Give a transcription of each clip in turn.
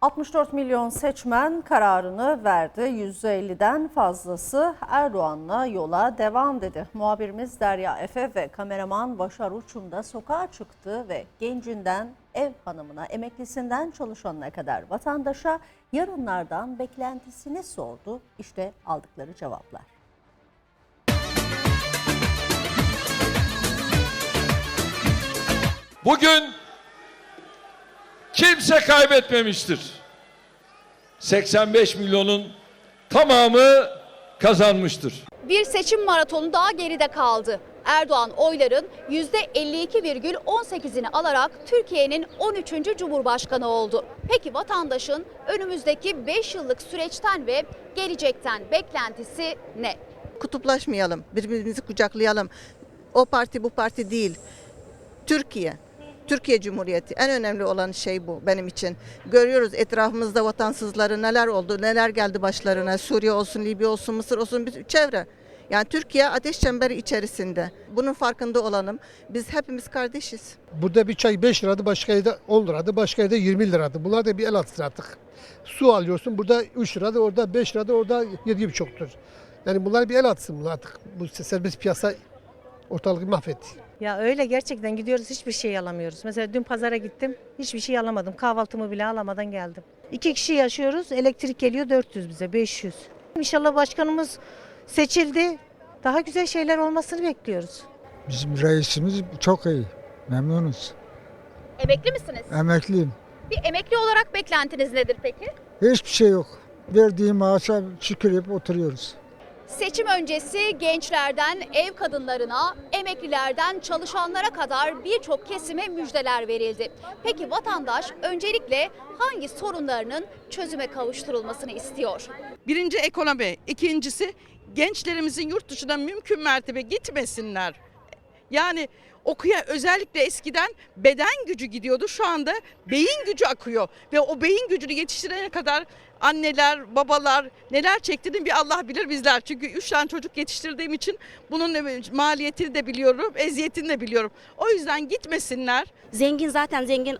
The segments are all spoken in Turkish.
64 milyon seçmen kararını verdi. %50'den fazlası Erdoğan'la yola devam dedi. Muhabirimiz Derya Efe ve kameraman Başar Uçum da sokağa çıktı ve gencinden ev hanımına, emeklisinden çalışanına kadar vatandaşa yarınlardan beklentisini sordu. İşte aldıkları cevaplar. Bugün kimse kaybetmemiştir. 85 milyonun tamamı kazanmıştır. Bir seçim maratonu daha geride kaldı. Erdoğan oyların %52,18'ini alarak Türkiye'nin 13. Cumhurbaşkanı oldu. Peki vatandaşın önümüzdeki 5 yıllık süreçten ve gelecekten beklentisi ne? kutuplaşmayalım, birbirimizi kucaklayalım. O parti bu parti değil. Türkiye. Türkiye Cumhuriyeti en önemli olan şey bu benim için. Görüyoruz etrafımızda vatansızları neler oldu, neler geldi başlarına. Suriye olsun, Libya olsun, Mısır olsun bir çevre. Yani Türkiye ateş çemberi içerisinde. Bunun farkında olalım. Biz hepimiz kardeşiz. Burada bir çay 5 liradı, başka yerde 10 liradı, başka yerde 20 liradı. Bunlar da bir el atsın artık. Su alıyorsun, burada 3 liradı, orada 5 liradı, orada 7,5'tur. Yani bunlar bir el atsın artık. Bu serbest piyasa ortalığı mahvetti. Ya öyle gerçekten gidiyoruz hiçbir şey alamıyoruz. Mesela dün pazara gittim hiçbir şey alamadım. Kahvaltımı bile alamadan geldim. İki kişi yaşıyoruz elektrik geliyor 400 bize 500. İnşallah başkanımız seçildi. Daha güzel şeyler olmasını bekliyoruz. Bizim reisimiz çok iyi. Memnunuz. Emekli misiniz? Emekliyim. Bir emekli olarak beklentiniz nedir peki? Hiçbir şey yok. Verdiği maaşa şükür yapıp oturuyoruz. Seçim öncesi gençlerden ev kadınlarına, emeklilerden çalışanlara kadar birçok kesime müjdeler verildi. Peki vatandaş öncelikle hangi sorunlarının çözüme kavuşturulmasını istiyor? Birinci ekonomi, ikincisi gençlerimizin yurt dışına mümkün mertebe gitmesinler. Yani okuya özellikle eskiden beden gücü gidiyordu şu anda beyin gücü akıyor ve o beyin gücünü yetiştirene kadar anneler, babalar neler çektiğini bir Allah bilir bizler. Çünkü üç tane çocuk yetiştirdiğim için bunun maliyetini de biliyorum, eziyetini de biliyorum. O yüzden gitmesinler. Zengin zaten zengin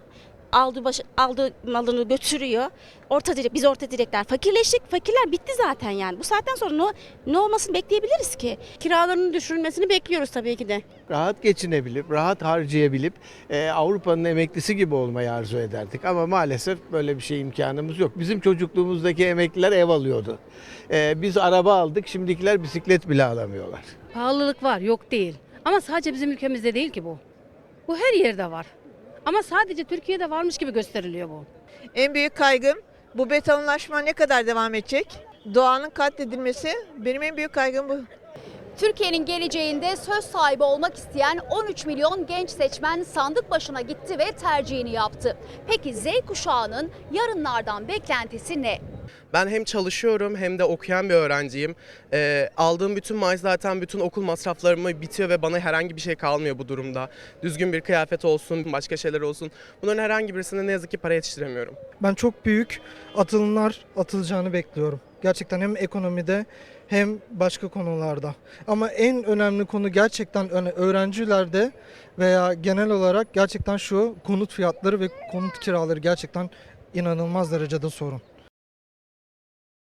aldığı baş, aldığı malını götürüyor. Orta direk, biz orta direkler fakirleştik. Fakirler bitti zaten yani. Bu saatten sonra ne, ne olmasını bekleyebiliriz ki? Kiralarının düşürülmesini bekliyoruz tabii ki de. rahat geçinebilip, rahat harcayabilip e, Avrupa'nın emeklisi gibi olmayı arzu ederdik. Ama maalesef böyle bir şey imkanımız yok. Bizim çocukluğumuzdaki emekliler ev alıyordu. E, biz araba aldık, şimdikiler bisiklet bile alamıyorlar. Pahalılık var, yok değil. Ama sadece bizim ülkemizde değil ki bu. Bu her yerde var. Ama sadece Türkiye'de varmış gibi gösteriliyor bu. En büyük kaygım bu betonlaşma ne kadar devam edecek? Doğanın katledilmesi benim en büyük kaygım bu. Türkiye'nin geleceğinde söz sahibi olmak isteyen 13 milyon genç seçmen sandık başına gitti ve tercihini yaptı. Peki Z kuşağının yarınlardan beklentisi ne? Ben hem çalışıyorum hem de okuyan bir öğrenciyim. Ee, aldığım bütün maaş zaten bütün okul masraflarımı bitiyor ve bana herhangi bir şey kalmıyor bu durumda. Düzgün bir kıyafet olsun, başka şeyler olsun. Bunların herhangi birisine ne yazık ki para yetiştiremiyorum. Ben çok büyük atılımlar atılacağını bekliyorum. Gerçekten hem ekonomide hem başka konularda. Ama en önemli konu gerçekten öğrencilerde veya genel olarak gerçekten şu konut fiyatları ve konut kiraları gerçekten inanılmaz derecede sorun.